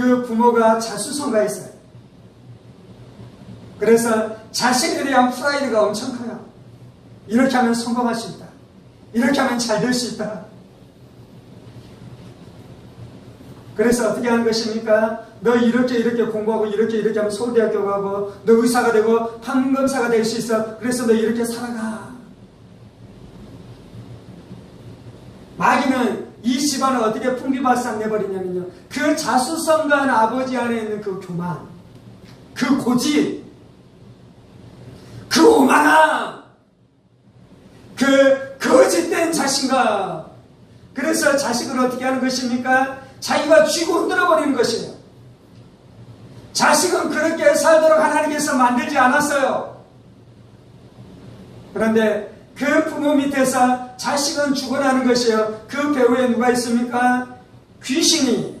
그 부모가 자수성가했어요. 그래서 자식에 대한 프라이드가 엄청 커요. 이렇게 하면 성공할 수 있다. 이렇게 하면 잘 될 수 있다. 그래서 어떻게 하는 것입니까? 너 이렇게 이렇게 공부하고 이렇게 이렇게 하면 서울대학교 가고 너 의사가 되고 판검사가 될 수 있어. 그래서 너 이렇게 살아가. 마귀는 이 집안을 어떻게 풍비발상 내버리냐면요. 그 자수성가한 아버지 안에 있는 그 교만, 그 고집, 그 오만함, 그 거짓된 자신감. 그래서 자식을 어떻게 하는 것입니까? 자기가 쥐고 흔들어 버리는 것이에요. 자식은 그렇게 살도록 하나님께서 만들지 않았어요. 그런데 그 부모 밑에서 자식은 죽어나는 것이에요. 그 배후에 누가 있습니까? 귀신이